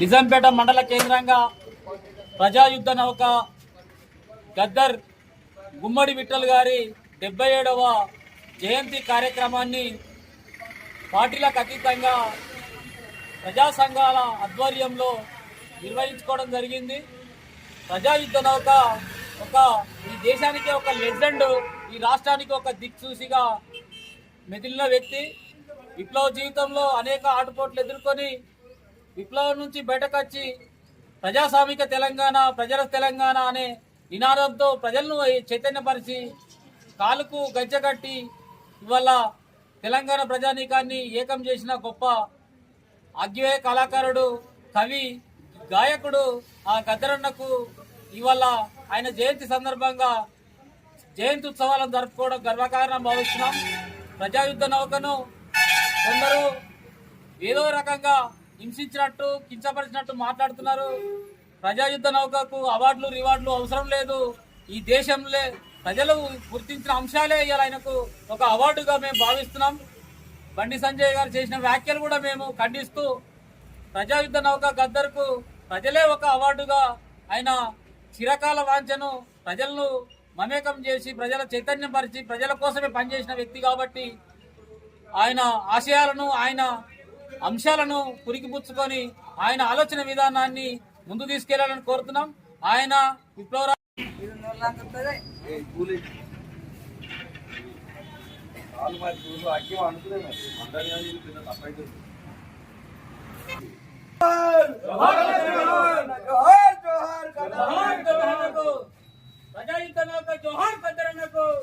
నిజాంపేట మండల కేంద్రంగా ప్రజాయుద్ధ నౌక గద్దర్ గుమ్మడి విఠల్ గారి డెబ్బై ఏడవ జయంతి కార్యక్రమాన్ని పార్టీలకు అతీతంగా ప్రజా సంఘాల ఆధ్వర్యంలో నిర్వహించుకోవడం జరిగింది. ప్రజాయుద్ధ నౌక ఒక ఈ దేశానికి ఒక లెజెండ్ ఈ రాష్ట్రానికి ఒక దిక్సూసిగా మెదిలిన వ్యక్తి. విప్లవ జీవితంలో అనేక ఆటుపోట్లు ఎదుర్కొని విప్లవం నుంచి బయటకు వచ్చి ప్రజాస్వామిక తెలంగాణ ప్రజల తెలంగాణ అనే నినాదంతో ప్రజలను చైతన్యపరిచి కాలుకు గజ్జగట్టి ఇవాళ తెలంగాణ ప్రజానీకాన్ని ఏకం చేసిన గొప్ప అగ్వే కళాకారుడు కవి గాయకుడు ఆ గద్దరన్నకు ఇవాళ ఆయన జయంతి సందర్భంగా జయంతి ఉత్సవాలను జరుపుకోవడం గర్వకారణం భావిస్తున్నాం. ప్రజాయుద్ధ నౌకను కొందరు ఏదో రకంగా హింసించినట్టు కించపరిచినట్టు మాట్లాడుతున్నారు. ప్రజాయుద్ధ నౌకకు అవార్డులు రివార్డులు అవసరం లేదు. ఈ దేశంలో ప్రజలు గుర్తించిన అంశాలే ఇవాళ ఆయనకు. ఒక అవార్డుగా మేము భావిస్తున్నాం. బండి సంజయ్ గారు చేసిన వ్యాఖ్యలు కూడా మేము ఖండిస్తూ ప్రజాయుద్ధ నౌక గద్దర్కు ప్రజలే ఒక అవార్డుగా ఆయన చిరకాల వాంఛను ప్రజలను మమేకం చేసి ప్రజల చైతన్యం పరిచి ప్రజల కోసమే పనిచేసిన వ్యక్తి కాబట్టి ఆయన ఆశయాలను ఆయన అంశాలను పురికిపుచ్చుకొని ఆయన ఆలోచన విధానాన్ని ముందు తీసుకెళ్ళాలని కోరుతున్నాం. ఆయన విప్లవ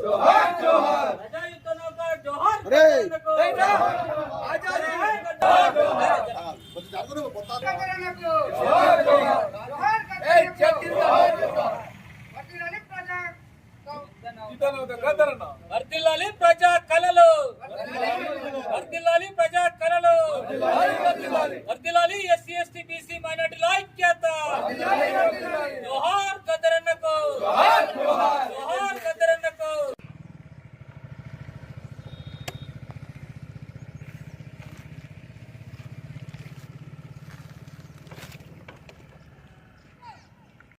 జోహార్ జోహార్ జోహార్ జోహార్ వర్తిల్లాలి ప్రజా కళలు. వర్తిల్లాలి ప్రజా కళలు. వర్తిల్లాలి ఎస్సీ ఎస్టీ బీసీ మైనార్టీల ఐక్యత. జోహార్